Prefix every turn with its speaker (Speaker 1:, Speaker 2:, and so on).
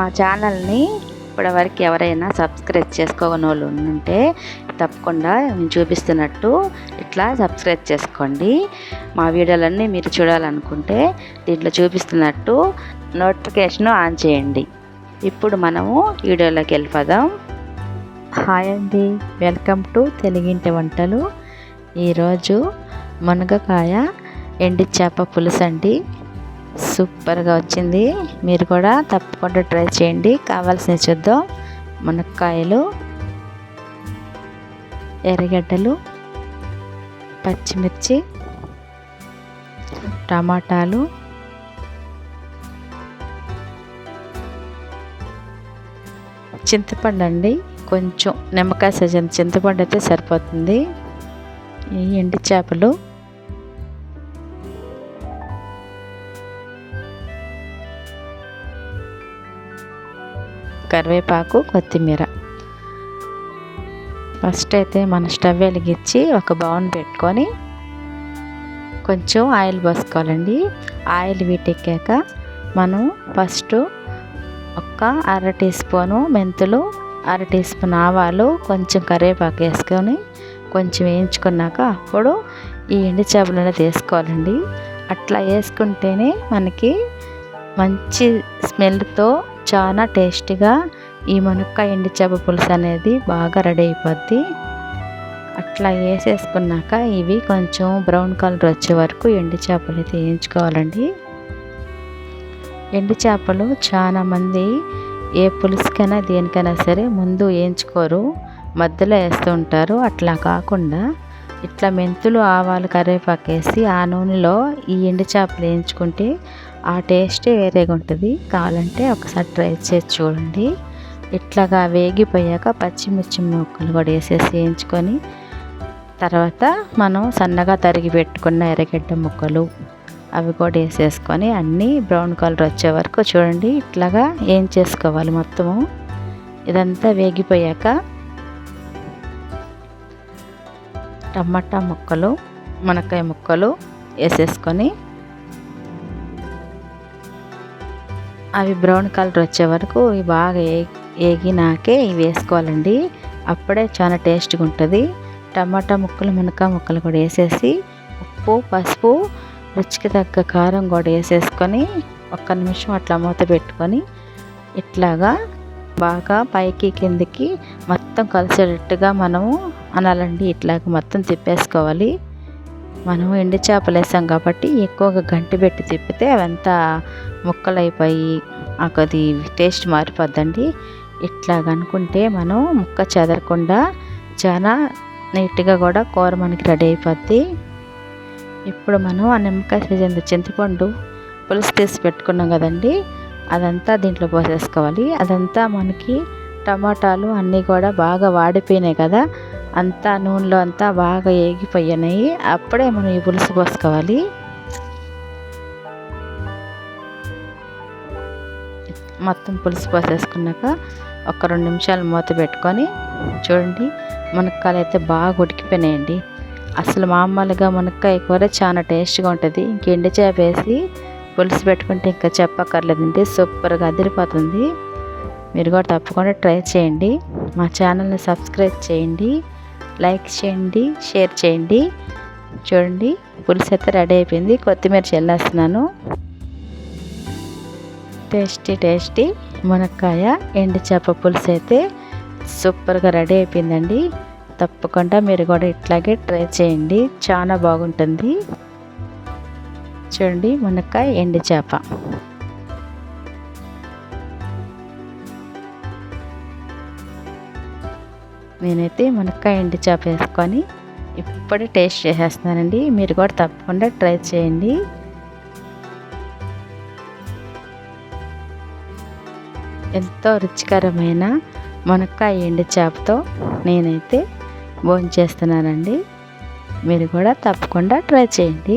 Speaker 1: మా ఛానల్ని ఇప్పటివరకు ఎవరైనా సబ్స్క్రైబ్ చేసుకోని వాళ్ళు ఉంటే తప్పకుండా నేను చూపిస్తున్నట్టు ఇట్లా సబ్స్క్రైబ్ చేసుకోండి. మా వీడియోలన్నీ మీరు చూడాలనుకుంటే దీంట్లో చూపిస్తున్నట్టు నోటిఫికేషన్ ఆన్ చేయండి. ఇప్పుడు మనము వీడియోలోకి వెళ్ళిపోదాం. హాయ్ అండి. వెల్కమ్ టు తెలుగింటి వంటలు. ఈరోజు మునగకాయ ఎండి చేప పులుసు అండి సూపర్గా వచ్చింది. మీరు కూడా తప్పకుండా ట్రై చేయండి. కావాల్సిన చూద్దాం. మునక్కాయలు ఎర్రగడ్డలు పచ్చిమిర్చి టమాటాలు చింతపండు అండి. కొంచెం నిమ్మకాయ సజ్జన చింతపండు అయితే సరిపోతుంది. ఈ ఎండి చేపలు కరివేపాకు కొత్తిమీర. ఫస్ట్ అయితే మన స్టవ్ వెలిగించి ఒక బౌన్ పెట్టుకొని కొంచెం ఆయిల్ పోసుకోవాలండి. ఆయిల్ వీటెక్కాక మనం ఫస్ట్ ఒక అర టీ స్పూను మెంతులు అర టీ స్పూన్ ఆవాలు కొంచెం కరివేపాకు వేసుకొని కొంచెం వేయించుకున్నాక అప్పుడు ఈ ఎండు చేపలను తీసుకోవాలండి. అట్లా వేసుకుంటేనే మనకి మంచి స్మెల్తో చాలా టేస్టీగా ఈ మునక్కాయ ఎండు చేప పులుసు అనేది బాగా రెడీ అయిపోద్ది. అట్లా వేసేసుకున్నాక ఇవి కొంచెం బ్రౌన్ కలర్ వచ్చే వరకు ఎండు చేపలు అయితే వేయించుకోవాలండి. ఎండు చేపలు చాలామంది ఏ పులుసుకైనా దేనికైనా సరే ముందు వేయించుకోరు మధ్యలో వేస్తూ ఉంటారు. అట్లా కాకుండా ఇట్లా మెంతులు ఆవాలు కరివేపాకు వేసి ఆ నూనెలో ఈ ఎండు చేపలు వేయించుకుంటే ఆ టేస్టే వేరేగా ఉంటుంది. కావాలంటే ఒకసారి ట్రై చేసి చూడండి. ఇట్లాగా వేగిపోయాక పచ్చిమిర్చి ముక్కలు కూడా వేసేసి వేయించుకొని తర్వాత మనం సన్నగా తరిగి పెట్టుకున్న ఎర్రగడ్డ ముక్కలు అవి కూడా వేసేసుకొని అన్నీ బ్రౌన్ కలర్ వచ్చే వరకు చూడండి. ఇట్లాగా ఏం చేసుకోవాలి మొత్తము? ఇదంతా వేగిపోయాక టమాటా ముక్కలు మునక్కాయ ముక్కలు వేసేసుకొని అవి బ్రౌన్ కలర్ వచ్చే వరకు ఇవి బాగా ఏ ఏగినాకే ఇవి వేసుకోవాలండి. అప్పుడే చాలా టేస్ట్గా ఉంటుంది. టమాటా ముక్కలు మునక్కాయ ముక్కలు కూడా వేసేసి ఉప్పు పసుపు రుచికి తగ్గ కారం కూడా వేసేసుకొని ఒక్క నిమిషం అట్లా మూత పెట్టుకొని ఇట్లాగా బాగా పైకి కిందికి మొత్తం కలిసేటట్టుగా మనము అనాలండి. ఇట్లాగ మొత్తం తిప్పేసుకోవాలి. మనము ఎండు చేపలు వేసాం కాబట్టి ఎక్కువగా గంటి పెట్టి తిప్పితే అవంతా ముక్కలు అయిపోయి అది టేస్ట్ మారిపోద్దండి. ఇట్లాగ అనుకుంటే మనం ముక్క చెదరకుండా చాలా నీట్గా కూడా కూర మనకి రెడీ అయిపోద్ది. ఇప్పుడు మనం ఆ నిమ్మకాయ సీజన్ చింతపండు పులుసు తీసి పెట్టుకున్నాం కదండి. అదంతా దీంట్లో పోసేసుకోవాలి. అదంతా మనకి టమాటాలు అన్నీ కూడా బాగా వాడిపోయినాయి కదా. అంతా నూనెలో అంతా బాగా ఏగిపోయినాయి. అప్పుడే మనం ఈ పులుసు పోసుకోవాలి. మొత్తం పులుసు పోసేసుకున్నాక ఒక రెండు నిమిషాలు మూత పెట్టుకొని చూడండి మునక్కాయలు అయితే బాగా ఉడికిపోయినాయండి. అసలు మామూలుగా మునక్కాయ కూర చాలా టేస్ట్గా ఉంటుంది. ఇంక ఎండు చేప వేసి పులుసు పెట్టుకుంటే ఇంకా చెప్పక్కర్లేదండి. సూపర్గా అదిరిపోతుంది. మీరు కూడా తప్పకుండా ట్రై చేయండి. మా ఛానల్ని సబ్స్క్రైబ్ చేయండి. లైక్ చేయండి షేర్ చేయండి. చూడండి పులుసు అయితే రెడీ అయిపోయింది. కొత్తిమీర చల్లేస్తున్నాను. టేస్టీ టేస్టీ మునక్కాయ ఎండు చేప పులుసు అయితే సూపర్గా రెడీ అయిపోయిందండి. తప్పకుండా మీరు కూడా ఇట్లాగే ట్రై చేయండి. చాలా బాగుంటుంది. చూడండి మునక్కాయ ఎండు చేప. నేనైతే మునక్కాయ ఎండు చేప వేసుకొని ఇప్పుడే టేస్ట్ చేసేస్తున్నానండి. మీరు కూడా తప్పకుండా ట్రై చేయండి. ఎంతో రుచికరమైన మునక్కాయ ఎండు చేపతో నేనైతే భోంచేస్తున్నానండి. మీరు కూడా తప్పకుండా ట్రై చేయండి.